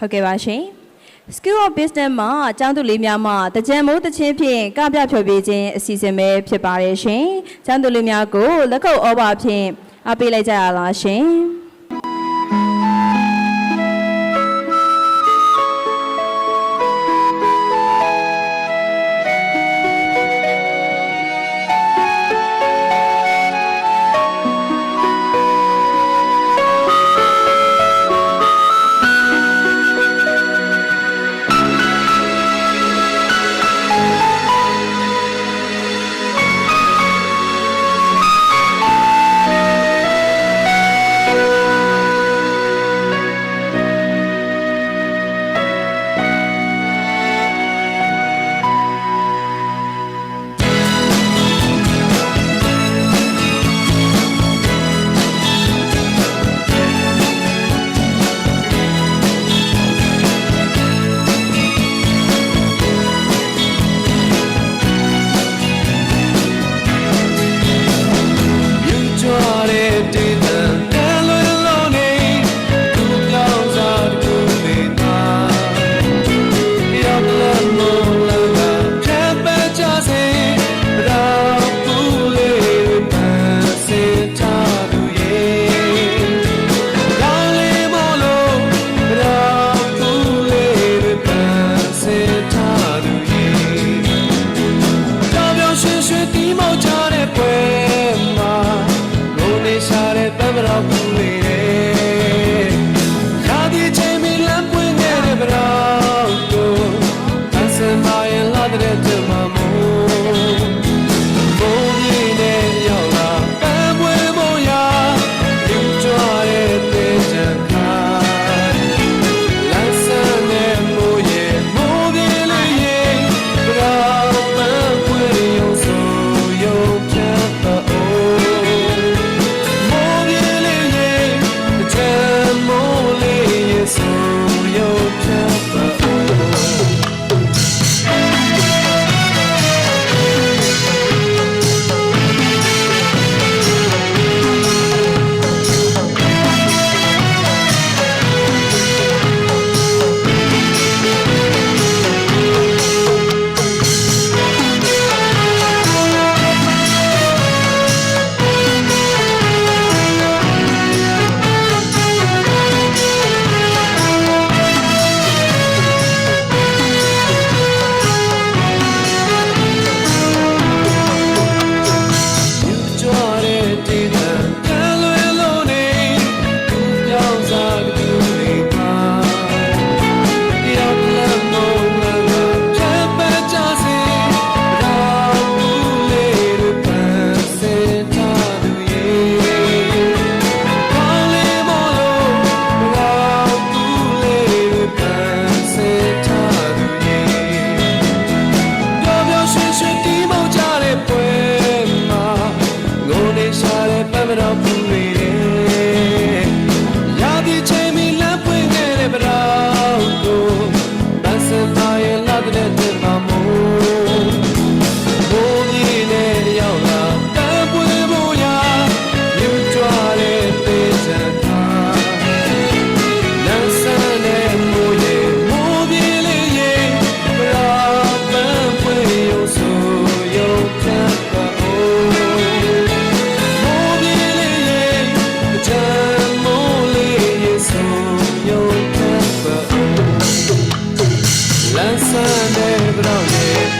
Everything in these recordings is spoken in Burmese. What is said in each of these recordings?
ဟုတ်ကဲ့ပါရှင်။ School of Business မှာအကျောင်းသူလေးများမှတကြံမိုးတခြင်းဖြင့်ကပြဖြောပြခြင်းအစီအစဉ်ပဲဖြစ်ပါတယ်ရှင်။ကျောင်းသူလေးများကိုလက်ကုပ်ဩဘာဖြင့်အပေးလိုက်ကြရလားရှင်။ give it up. Brownie, brownie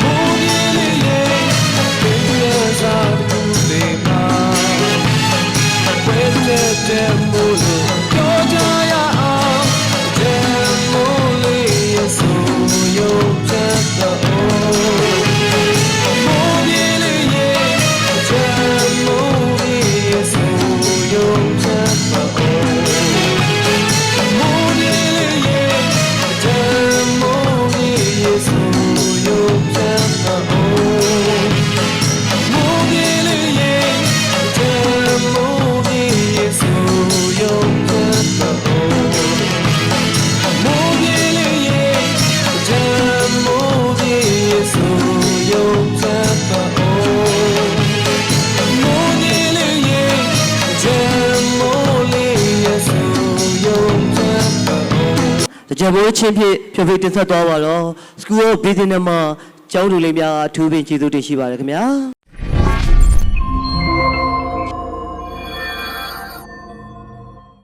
တကြံမိုးချင်းဖြင့်ဖြောဖြေတင်ဆက်သွားပါတော့ School of Business မှာကျောင်းသူလေးများအထူးပင်ကျေးဇူးတင်ရှိပါတယ်ခင်ဗျာ